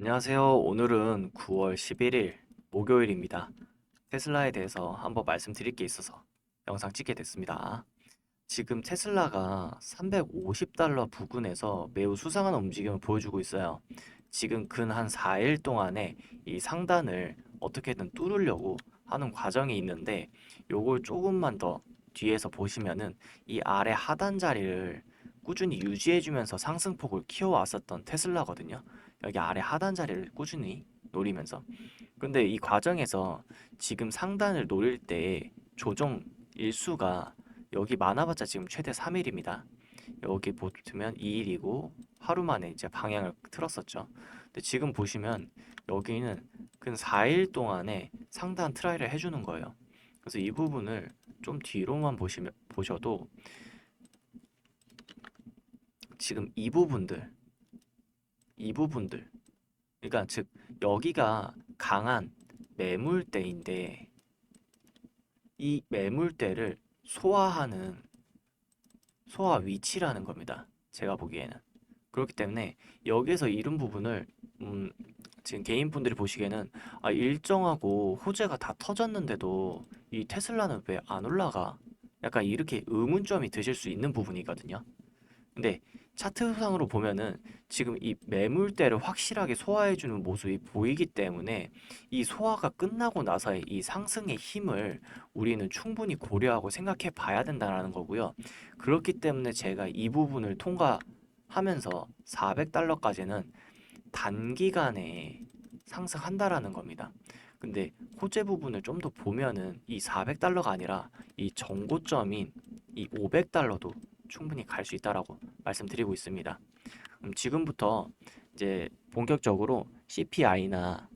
안녕하세요. 오늘은 9월 11일 목요일입니다. 테슬라에 대해서 한번 말씀드릴 게 있어서 영상 찍게 됐습니다. 지금 테슬라가 350달러 부근에서 매우 수상한 움직임을 보여주고 있어요. 지금 근 한 4일 동안에 이 상단을 어떻게든 뚫으려고 하는 과정이 있는데 요걸 조금만 더 뒤에서 보시면은 이 아래 하단 자리를 꾸준히 유지해주면서 상승폭을 키워왔었던 테슬라거든요. 여기 아래 하단 자리를 꾸준히 노리면서 근데 이 과정에서 지금 상단을 노릴 때 조정 일수가 여기 많아봤자 지금 최대 3일입니다. 여기 보시면 2일이고 하루 만에 이제 방향을 틀었었죠. 근데 지금 보시면 여기는 근 4일 동안에 상단 트라이를 해주는 거예요. 그래서 이 부분을 좀 뒤로만 보시면 보셔도 지금 이 부분들 이 부분들 그러니까 즉 여기가 강한 매물대인데 이 매물대를 소화하는 소화 위치라는 겁니다. 제가 보기에는 그렇기 때문에 여기에서 이런 부분을 음, 지금 개인분들이 보시기에는 아, 일정하고 호재가 다 터졌는데도 이 테슬라는 왜 안 올라가? 약간 이렇게 의문점이 드실 수 있는 부분이거든요. 근데 차트상으로 보면은 지금 이 매물대를 확실하게 소화해주는 모습이 보이기 때문에 이 소화가 끝나고 나서의 이 상승의 힘을 우리는 충분히 고려하고 생각해 봐야 된다는 거고요. 그렇기 때문에 제가 이 부분을 통과하면서 400달러까지는 단기간에 상승한다라는 겁니다. 근데 호재 부분을 좀 더 보면은 이 400달러가 아니라 이 정고점인 이 500달러도 충분히 갈 수 있다라고 말씀드리고 있습니다. 음, 지금부터 이제 본격적으로 CPI나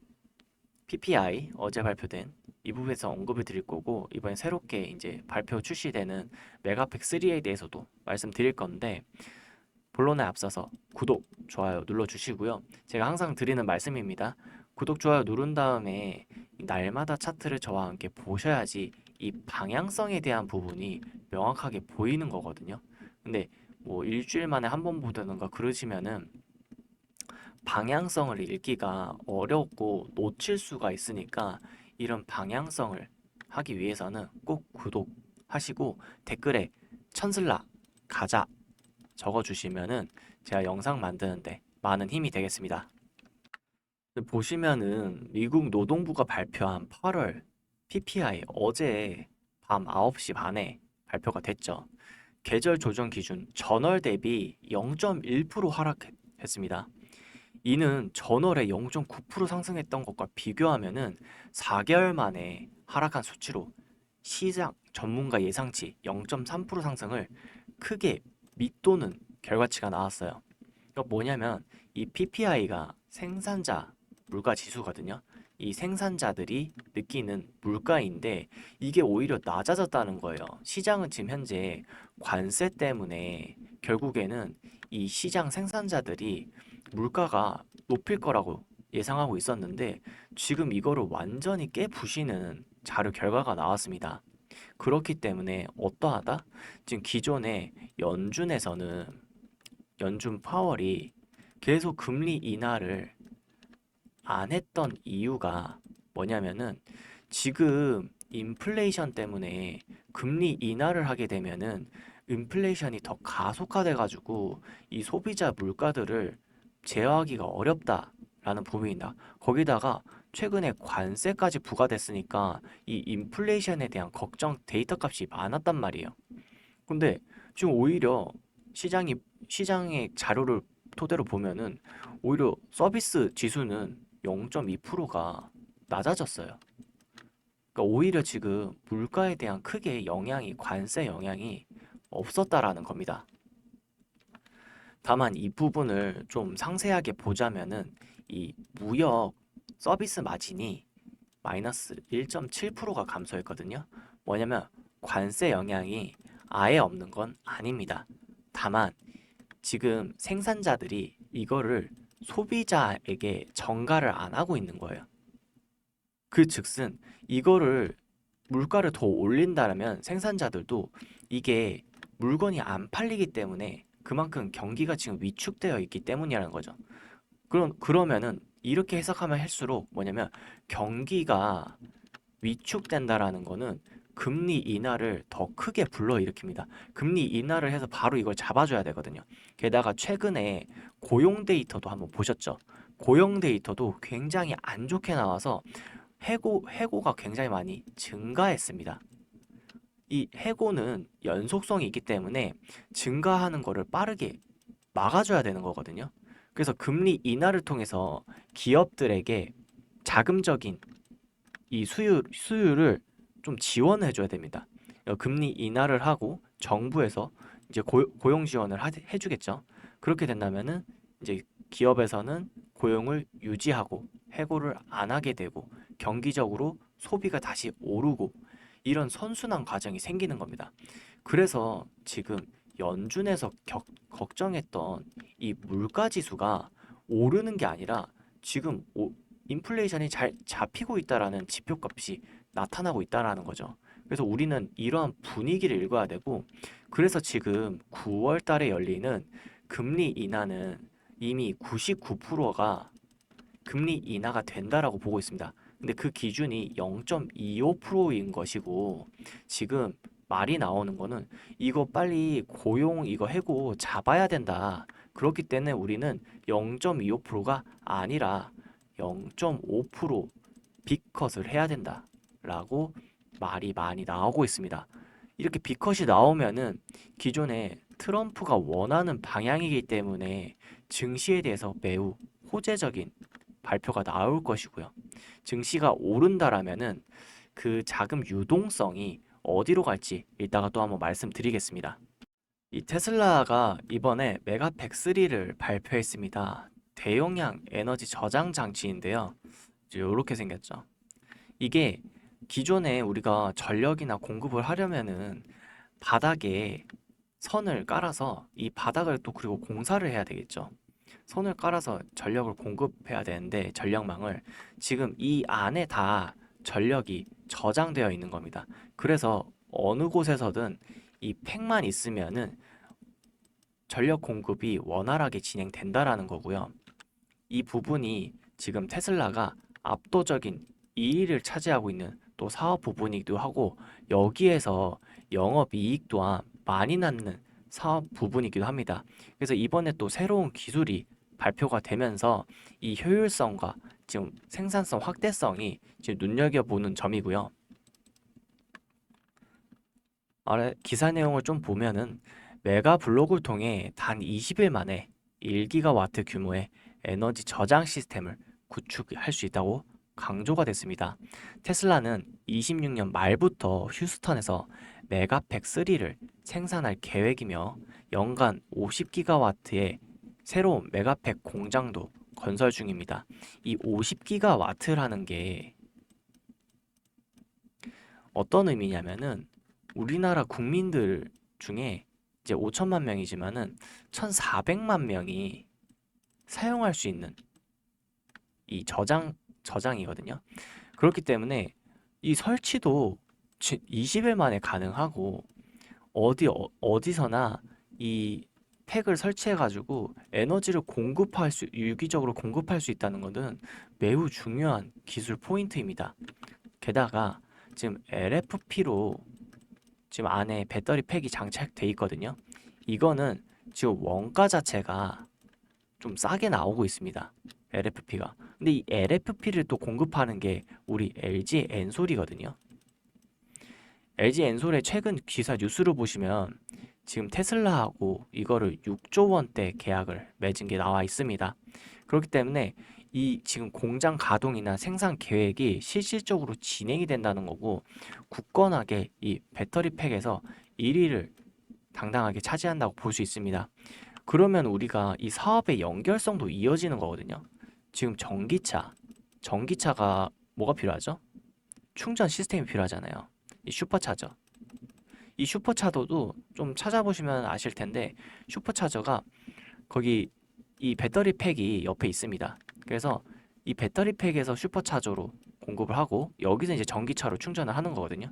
PPI 어제 발표된 이 부분에서 언급을 드릴 거고 이번에 새롭게 이제 발표 출시되는 메가팩 3에 대해서도 말씀드릴 건데 본론에 앞서서 구독, 좋아요 눌러 주시고요. 제가 항상 드리는 말씀입니다. 구독, 좋아요 누른 다음에 날마다 차트를 저와 함께 보셔야지 이 방향성에 대한 부분이 명확하게 보이는 거거든요. 근데 뭐 일주일 만에 한 번 보다던가 그러시면은 방향성을 읽기가 어렵고 놓칠 수가 있으니까 이런 방향성을 하기 위해서는 꼭 구독하시고 댓글에 천슬라 가자 적어주시면은 제가 영상 만드는데 많은 힘이 되겠습니다. 보시면은 미국 노동부가 발표한 8월 PPI 어제 밤 9시 반에 발표가 됐죠. 계절 조정 기준 전월 대비 0.1% 하락했습니다. 이는 전월에 0.9% 상승했던 것과 비교하면은 4개월 만에 하락한 수치로 시장 전문가 예상치 0.3% 상승을 크게 밑도는 결과치가 나왔어요. 이거 뭐냐면 이 PPI가 생산자 물가 지수거든요. 이 생산자들이 느끼는 물가인데 이게 오히려 낮아졌다는 거예요. 시장은 지금 현재 관세 때문에 결국에는 이 시장 생산자들이 물가가 높일 거라고 예상하고 있었는데 지금 이거를 완전히 깨부시는 자료 결과가 나왔습니다. 그렇기 때문에 어떠하다? 지금 기존의 연준에서는 연준 파월이 계속 금리 인하를 안 했던 이유가 뭐냐면은 지금 인플레이션 때문에 금리 인하를 하게 되면은 인플레이션이 더 가속화돼 가지고 이 소비자 물가들을 제어하기가 어렵다라는 부분이다. 거기다가 최근에 관세까지 부과됐으니까 이 인플레이션에 대한 걱정 데이터 값이 많았단 말이에요. 근데 지금 오히려 시장이 시장의 자료를 토대로 보면은 오히려 서비스 지수는 0.2%가 낮아졌어요. 그러니까 오히려 지금 물가에 대한 크게 영향이 관세 영향이 없었다라는 겁니다. 다만 이 부분을 좀 상세하게 보자면은 이 무역 서비스 마진이 마이너스 1.7%가 감소했거든요. 뭐냐면 관세 영향이 아예 없는 건 아닙니다. 다만 지금 생산자들이 이거를 소비자에게 전가를 안 하고 있는 거예요. 그 즉슨 이거를 물가를 더 올린다면 생산자들도 이게 물건이 안 팔리기 때문에 그만큼 경기가 지금 위축되어 있기 때문이라는 거죠. 그럼 그러면은 이렇게 해석하면 할수록 뭐냐면 경기가 위축된다라는 거는 금리 인하를 더 크게 불러일으킵니다. 금리 인하를 해서 바로 이걸 잡아줘야 되거든요. 게다가 최근에 고용 데이터도 한번 보셨죠? 고용 데이터도 굉장히 안 좋게 나와서 해고, 해고가 굉장히 많이 증가했습니다. 이 해고는 연속성이 있기 때문에 증가하는 거를 빠르게 막아줘야 되는 거거든요. 그래서 금리 인하를 통해서 기업들에게 자금적인 이 수율, 수율을 좀 지원을 해줘야 됩니다. 어, 금리 인하를 하고 정부에서 이제 고, 고용 지원을 하, 해주겠죠. 그렇게 된다면은 이제 기업에서는 고용을 유지하고 해고를 안 하게 되고 경기적으로 소비가 다시 오르고 이런 선순환 과정이 생기는 겁니다. 그래서 지금 연준에서 격, 걱정했던 이 물가 지수가 오르는 게 아니라 지금 오, 인플레이션이 잘 잡히고 있다라는 지표값이 나타나고 있다라는 거죠. 그래서 우리는 이러한 분위기를 읽어야 되고 그래서 지금 9월 달에 열리는 금리 인하는 이미 99%가 금리 인하가 된다라고 보고 있습니다. 근데 그 기준이 0.25%인 것이고 지금 말이 나오는 거는 이거 빨리 고용 이거 해고 잡아야 된다. 그렇기 때문에 우리는 0.25%가 아니라 0.5% 빅컷을 해야 된다 라고 말이 많이 나오고 있습니다. 이렇게 빅컷이 나오면은 기존에 트럼프가 원하는 방향이기 때문에 증시에 대해서 매우 호재적인 발표가 나올 것이고요. 증시가 오른다라면은 그 자금 유동성이 어디로 갈지 이따가 또 한번 말씀드리겠습니다. 이 테슬라가 이번에 메가팩 3를 발표했습니다. 대용량 에너지 저장 장치인데요. 이렇게 생겼죠. 이게 기존에 우리가 전력이나 공급을 하려면은 바닥에 선을 깔아서 이 바닥을 또 그리고 공사를 해야 되겠죠. 선을 깔아서 전력을 공급해야 되는데 전력망을 지금 이 안에 다 전력이 저장되어 있는 겁니다. 그래서 어느 곳에서든 이 팩만 있으면은 전력 공급이 원활하게 진행된다라는 거고요. 이 부분이 지금 테슬라가 압도적인 1위를 차지하고 있는 또 사업 부분이기도 하고 여기에서 영업 이익 또한 많이 낳는 사업 부분이기도 합니다. 그래서 이번에 또 새로운 기술이 발표가 되면서 이 효율성과 지금 생산성 확대성이 지금 눈여겨보는 점이고요. 아래 기사 내용을 좀 보면은 메가 블록을 통해 단 20일 만에 1기가와트 규모의 에너지 저장 시스템을 구축할 수 있다고 강조가 됐습니다. 테슬라는 26년 말부터 휴스턴에서 메가팩 3를 생산할 계획이며 연간 50기가와트의 새로운 메가팩 공장도 건설 중입니다. 이 50기가와트라는 게 어떤 의미냐면은 우리나라 국민들 중에 이제 5천만 명이지만은 1,400만 명이 사용할 수 있는 이 저장 저장이거든요. 그렇기 때문에 이 설치도 20일 만에 가능하고 어디 어, 어디서나 이 팩을 설치해 가지고 에너지를 공급할 수 유기적으로 공급할 수 있다는 것은 매우 중요한 기술 포인트입니다. 게다가 지금 LFP로 지금 안에 배터리 팩이 장착돼 있거든요. 이거는 지금 원가 자체가 좀 싸게 나오고 있습니다. LFP가. 근데 이 LFP를 또 공급하는 게 우리 LG 엔솔이거든요. LG 엔솔의 최근 기사 뉴스를 보시면 지금 테슬라하고 이거를 6조 원대 계약을 맺은 게 나와 있습니다. 그렇기 때문에 이 지금 공장 가동이나 생산 계획이 실질적으로 진행이 된다는 거고 굳건하게 이 배터리 팩에서 1위를 당당하게 차지한다고 볼 수 있습니다. 그러면 우리가 이 사업의 연결성도 이어지는 거거든요. 지금 전기차, 전기차가 뭐가 필요하죠? 충전 시스템이 필요하잖아요. 이 슈퍼차저. 이 슈퍼차저도 좀 찾아보시면 아실 텐데 슈퍼차저가 거기 이 배터리 팩이 옆에 있습니다. 그래서 이 배터리 팩에서 슈퍼차저로 공급을 하고 여기서 이제 전기차로 충전을 하는 거거든요.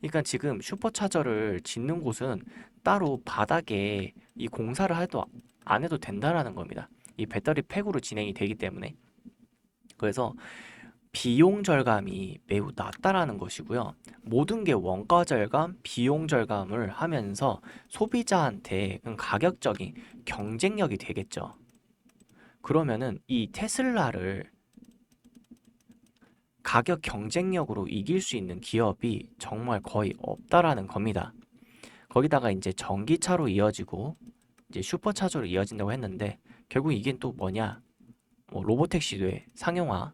그러니까 지금 슈퍼차저를 짓는 곳은 따로 바닥에 이 공사를 해도 안 해도 된다라는 겁니다. 이 배터리 팩으로 진행이 되기 때문에 그래서 비용 절감이 매우 낮다라는 것이고요. 모든 게 원가 절감, 비용 절감을 하면서 소비자한테 가격적인 경쟁력이 되겠죠. 그러면은 이 테슬라를 가격 경쟁력으로 이길 수 있는 기업이 정말 거의 없다라는 겁니다. 거기다가 이제 전기차로 이어지고 이제 슈퍼차저로 이어진다고 했는데 결국 이게 또 뭐냐? 뭐 로보택시도의 상용화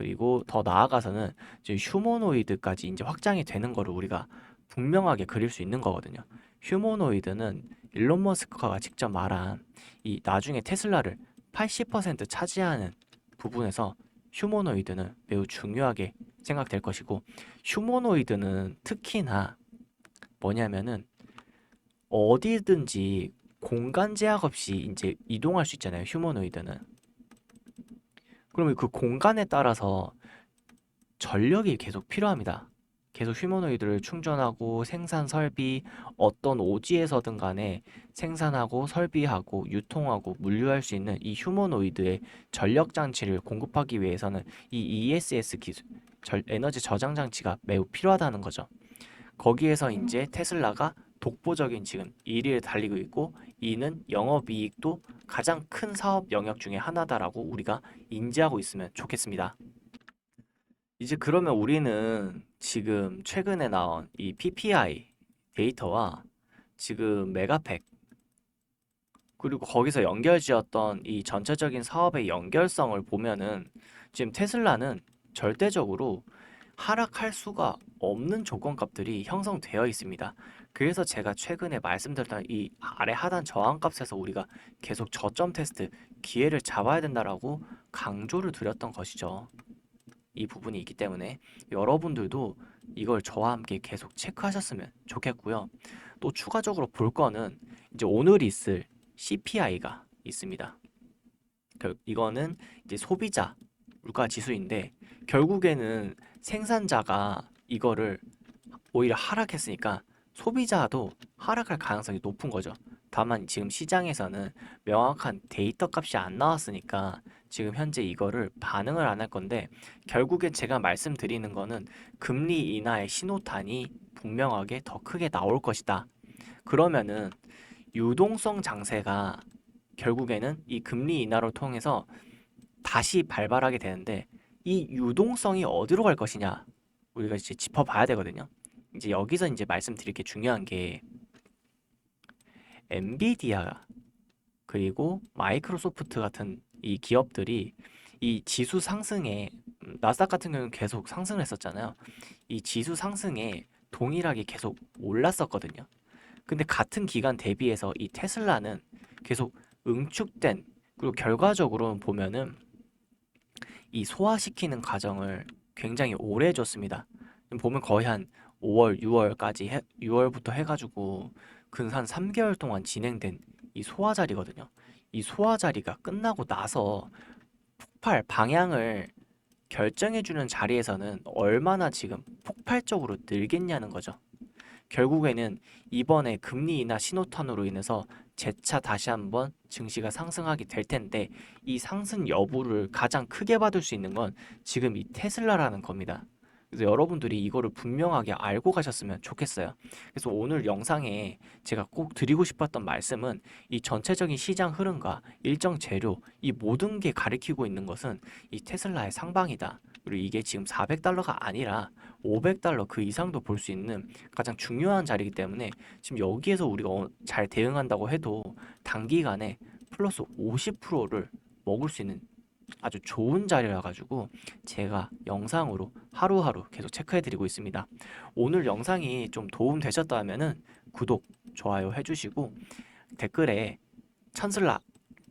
그리고 더 나아가서는 이제 휴머노이드까지 이제 확장이 되는 거를 우리가 분명하게 그릴 수 있는 거거든요. 휴머노이드는 일론 머스크가 직접 말한 이 나중에 테슬라를 80% 차지하는 부분에서 휴머노이드는 매우 중요하게 생각될 것이고 휴머노이드는 특히나 뭐냐면은 어디든지 공간 제약 없이 이제 이동할 수 있잖아요. 휴머노이드는. 그러면 그 공간에 따라서 전력이 계속 필요합니다. 계속 휴머노이드를 충전하고 생산 설비 어떤 오지에서든 간에 생산하고 설비하고 유통하고 물류할 수 있는 이 휴머노이드의 전력 장치를 공급하기 위해서는 이 ESS 기술 절, 에너지 저장 장치가 매우 필요하다는 거죠. 거기에서 이제 테슬라가 독보적인 지금 1위를 달리고 있고 이는 영업이익도 가장 큰 사업 영역 중에 하나다라고 우리가 인지하고 있으면 좋겠습니다. 이제 그러면 우리는 지금 최근에 나온 이 PPI 데이터와 지금 메가팩 그리고 거기서 연결지었던 이 전체적인 사업의 연결성을 보면은 지금 테슬라는 절대적으로 하락할 수가 없는 조건값들이 형성되어 있습니다. 그래서 제가 최근에 말씀드렸던 이 아래 하단 저항값에서 우리가 계속 저점 테스트 기회를 잡아야 된다라고 강조를 드렸던 것이죠. 이 부분이 있기 때문에 여러분들도 이걸 저와 함께 계속 체크하셨으면 좋겠고요. 또 추가적으로 볼 거는 이제 오늘 있을 CPI가 있습니다. 결- 이거는 이제 소비자 물가 지수인데 결국에는 생산자가 이거를 오히려 하락했으니까 소비자도 하락할 가능성이 높은 거죠. 다만 지금 시장에서는 명확한 데이터 값이 안 나왔으니까 지금 현재 이거를 반응을 안 할 건데 결국에 제가 말씀드리는 거는 금리 인하의 신호탄이 분명하게 더 크게 나올 것이다. 그러면은 유동성 장세가 결국에는 이 금리 인하를 통해서 다시 발발하게 되는데 이 유동성이 어디로 갈 것이냐 우리가 이제 짚어봐야 되거든요. 이제 여기서 이제 말씀드릴 게 중요한 게 엔비디아 그리고 마이크로소프트 같은 이 기업들이 이 지수 상승에 음, 나스닥 같은 경우는 계속 상승을 했었잖아요. 이 지수 상승에 동일하게 계속 올랐었거든요. 근데 같은 기간 대비해서 이 테슬라는 계속 응축된 그리고 결과적으로 보면은 이 소화시키는 과정을 굉장히 오래 해줬습니다. 보면 거의 한 5월, 6월까지 해, 6월부터 해가지고 근한 3개월 동안 진행된 이 소화 자리거든요. 이 소화 자리가 끝나고 나서 폭발 방향을 결정해주는 자리에서는 얼마나 지금 폭발적으로 늘겠냐는 거죠. 결국에는 이번에 금리 인하 신호탄으로 인해서 재차 다시 한번 증시가 상승하게 될 텐데 이 상승 여부를 가장 크게 받을 수 있는 건 지금 이 테슬라라는 겁니다. 그래서 여러분들이 이거를 분명하게 알고 가셨으면 좋겠어요. 그래서 오늘 영상에 제가 꼭 드리고 싶었던 말씀은 이 전체적인 시장 흐름과 일정 재료 이 모든 게 가리키고 있는 것은 이 테슬라의 상방이다. 그리고 이게 지금 400달러가 아니라 500달러 그 이상도 볼 수 있는 가장 중요한 자리이기 때문에 지금 여기에서 우리가 어- 잘 대응한다고 해도 단기간에 플러스 50%를 먹을 수 있는 아주 좋은 자리라 가지고 제가 영상으로 하루하루 계속 체크해 드리고 있습니다. 오늘 영상이 좀 도움 되셨다면은 구독, 좋아요 해 주시고 댓글에 천슬라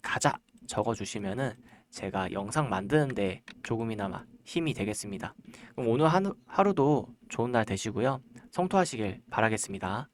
가자 적어 주시면은 제가 영상 만드는데 조금이나마 힘이 되겠습니다. 그럼 오늘 하루, 하루도 좋은 날 되시고요. 성토하시길 바라겠습니다.